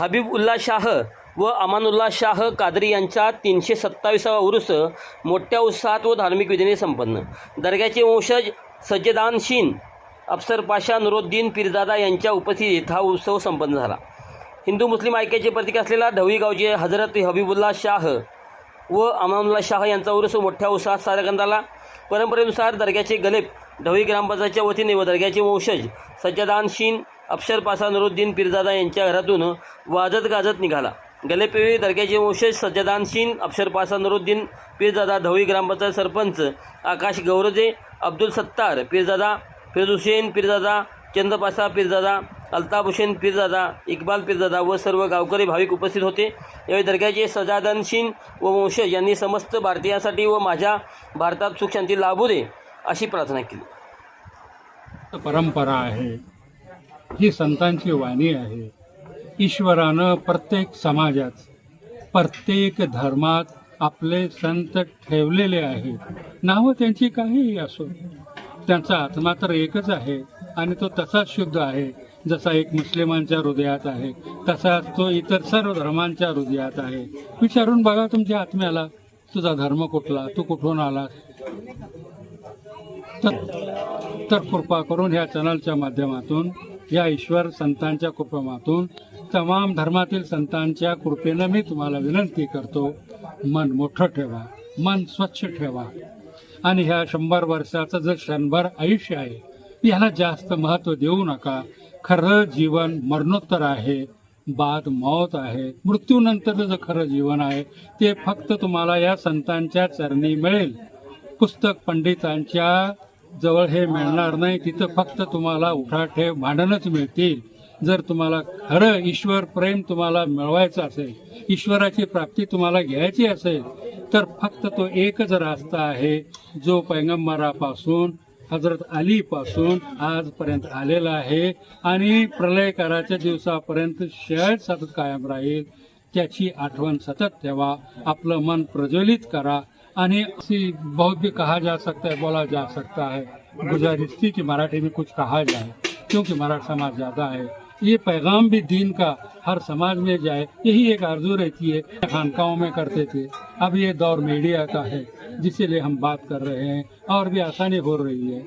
हबीबउल्ला शाह व अमानुल्ला शाह कादरी यांचा तीनशे सत्तावीसावा उरुस मोठ्या उत्साहात व धार्मिक विधीने संपन्न. दर्ग्याचे वंशज सज्जदानशीन अफसर पाशा नुरुद्दीन पीरजादा यांच्या उपस्थितीत हा उत्सव संपन्न झाला. हिंदू मुस्लिम ऐक्याचे प्रतीक असलेला ढवळीगावचे हजरत हबीबुल्ला शाह व अमानुल्ला शाह यांचा उरुस मोठ्या उत्साहात साजरा करण्यात आला. परंपरेनुसार दर्ग्याचे गलेप ढवळी ग्रामपंचायतच्या वतीने व दर्ग्याचे वंशज सज्जदानशीन शीन पासा नरुद्दीन पीरजादा यांच्या घरातून वाजत गाजत निघाला. गलेपेवी दर्ग्याचे वंशज सज्जदानशीन शीन पासा नरुद्दीन पीरजादा धवळी ग्रामपंचायत सरपंच आकाश गौरजे अब्दुल सत्तार पीरजादा फिरोज हुसेन पीरजादा चंद्रपासा पीरजादा अल्ताफ हुसेन पीरजादा इक्बाल पीरजादा व सर्व गावकरी भाविक उपस्थित होते. यावेळी दर्ग्याचे सजादनशीन व वंशज यांनी समस्त भारतीयांसाठी व माझ्या भारतात सुख शांती लाभू दे अशी प्रार्थना केली. परंपरा आहे. ही संतांची वाणी आहे. ईश्वरानं प्रत्येक समाजात प्रत्येक धर्मात आपले संत ठेवलेले आहेत. नावं त्यांची काहीही असो त्यांचा आत्मा तर एकच आहे आणि तो तसाच शुद्ध आहे जसा एक मुस्लिमांच्या हृदयात आहे तसाच तो इतर सर्व धर्मांच्या हृदयात आहे. विचारून बघा तुमच्या आत्म्याला तुझा धर्म कुठला तू कुठून आलास? तर तर कृपा करून ह्या चॅनलच्या माध्यमातून या ईश्वर संतांच्या कृपेमातून तमाम धर्मातील संतांच्या कृपेनं मी तुम्हाला विनंती करतो मन मोठं ठेवा मन स्वच्छ ठेवा. आणि ह्या शंभर वर्षाचं जे क्षणभर आयुष्य आहे याला जास्त महत्त्व देऊ नका. खरं जीवन मरणोत्तर आहे बाद मौत आहे मृत्यूनंतरचं जे खरं जीवन आहे ते फक्त तुम्हाला या संतांच्या चरणी मिळेल. पुस्तक पंडितांच्या जवळ हे मिळणार नाही तिथं फक्त तुम्हाला उठाठेव भांडणच मिळतील. जर तुम्हाला खरं ईश्वर प्रेम तुम्हाला मिळवायचं असेल ईश्वराची प्राप्ती तुम्हाला घ्यायची असेल तर फक्त तो एकच रास्ता आहे जो पैगंबरापासून हजरत अलीपासून आजपर्यंत आलेला आहे आणि प्रलयकाराच्या दिवसापर्यंत शेळ सतत कायम राहील. त्याची आठवण सतत ठेवा आपलं मन प्रज्वलित करा आणि बहुत भी कहा जा सकता है, बोला जा सकता है। गुजारिश थी कि मराठी में कुछ कहा जाए, क्योंकि मराठा समाज ज़्यादा है। ये पैगाम भी दीन का हर समाज में जाए, यही एक आर्जू रहती है, खानकाओं में करते थे। अब ये दौर मीडिया का है जिसलिए हम बात कर रहे हैं, और भी आसानी हो रही है।